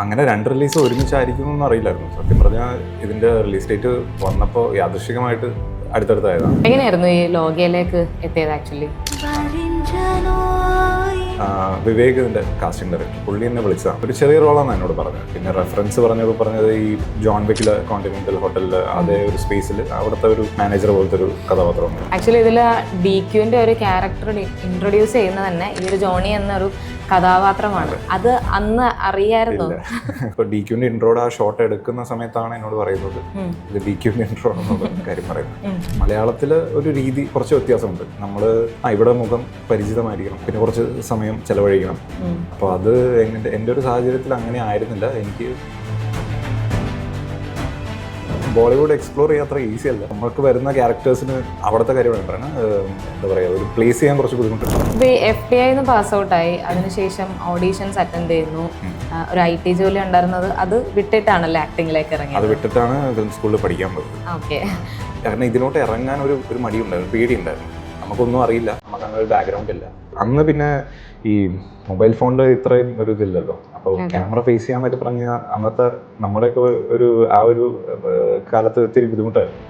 അങ്ങനെ രണ്ട് റിലീസ് ഒരുമിച്ചായിരിക്കും എന്നൊന്നും അറിയില്ലായിരുന്നു. സത്യം പറഞ്ഞാൽ ഇതിന്റെ റിലീസ് ഡേറ്റ് വന്നപ്പോൾ യാദൃശികമായിട്ട് അടുത്തടുത്തായതാണ്. എങ്ങനെയായിരുന്നു ഈ ലോകയിലേക്ക് എത്തിയത് ആക്ച്വലി വിവേക് ഇതിന്റെ കാസ്റ്റിംഗ് ഡയറക്ടർ പുള്ളി എന്നെ വിളിച്ചതാണ് ഒരു ചെറിയ റോളാണ് എന്നോട് പറഞ്ഞത്. പിന്നെ റെഫറൻസ് പറഞ്ഞപ്പോൾ പറഞ്ഞത് ഈ ജോൺ ബെക്കിലെ കോണ്ടിനെന്റൽ ഹോട്ടലിൽ അതേ ഒരു സ്പേസിൽ അവിടുത്തെ ഒരു മാനേജർ പോലത്തെ ഒരു കഥാപാത്രമാണ്. ആക്ച്വലി ഇതിൽ ഡി ക്യുവിന്റെ ഒരു ക്യാരക്ടർ ഇൻട്രൊഡ്യൂസ് ചെയ്യുന്ന തന്നെ ഈ ഒരു ജോണി എന്നൊരു കഥാപാത്രമാണ്. അത്. അന്ന് അറിയായിരുന്നു? ഇപ്പൊ ഡി ക്യൂന്റെ ഇൻട്രോഡ് ആ ഷോട്ട് എടുക്കുന്ന സമയത്താണ് എന്നോട് പറയുന്നത്. ഇത് ഡി ക്യൂന്റെ ഇൻട്രോ എന്നുള്ള കാര്യം പറയുന്നത്. മലയാളത്തിൽ ഒരു രീതി കുറച്ച് വ്യത്യാസമുണ്ട്. നമ്മൾ ഇവിടെ മുഖം പരിചിതമായിരിക്കണം. പിന്നെ കുറച്ച് സമയം ചെലവഴിക്കണം. അപ്പൊ അപ്പോൾ അത് എന്റെ ഒരു സാഹചര്യത്തിൽ അങ്ങനെ ആയിരുന്നില്ല. എനിക്ക് ബോളിവുഡ് എക്സ്പ്ലോർ ചെയ്യാൻ അത്ര ഈസി അല്ല. നമ്മൾക്ക് വരുന്ന ക്യാരക്ടേഴ്സിന് അവിടുത്തെ കാര്യമാണ് പറയുന്നത് എന്താ പറയുക ഒരു പ്ലേസ് ചെയ്യാൻ കുറച്ച് ബുദ്ധിമുട്ടുണ്ട്. എഫ് ഡി ഐന്ന് പാസ് ഔട്ടായി അതിനുശേഷം ഓഡീഷൻസ് അറ്റൻഡ് ചെയ്യുന്നു. ഒരു ഐ ടി ജോലി ഉണ്ടായിരുന്നത് അത് വിട്ടിട്ടാണല്ലോ ആക്ടിങ്ങിലേക്ക് അത് വിട്ടിട്ടാണ് ഫിലിം സ്കൂളിൽ പഠിക്കാൻ പോയത്. ഓക്കെ കാരണം ഇതിലോട്ട് ഇറങ്ങാൻ ഒരു ഒരു മടിയുണ്ടായിരുന്നു പേടിയുണ്ടായിരുന്നു. നമുക്കൊന്നും അറിയില്ല. നമുക്ക് അങ്ങനെ ഒരു ബാക്ക്ഗ്രൗണ്ട് ഇല്ല. അന്ന് പിന്നെ ഈ മൊബൈൽ ഫോണിൽ ഇത്രയും ഒരു ഇതില്ലല്ലോ. അപ്പോൾ ക്യാമറ ഫേസ് ചെയ്യാൻ പറ്റി പറഞ്ഞാൽ അന്നത്തെ നമ്മുടെയൊക്കെ ഒരു ആ ഒരു കാലത്ത് ഇത്തിരി ബുദ്ധിമുട്ടായിരുന്നു.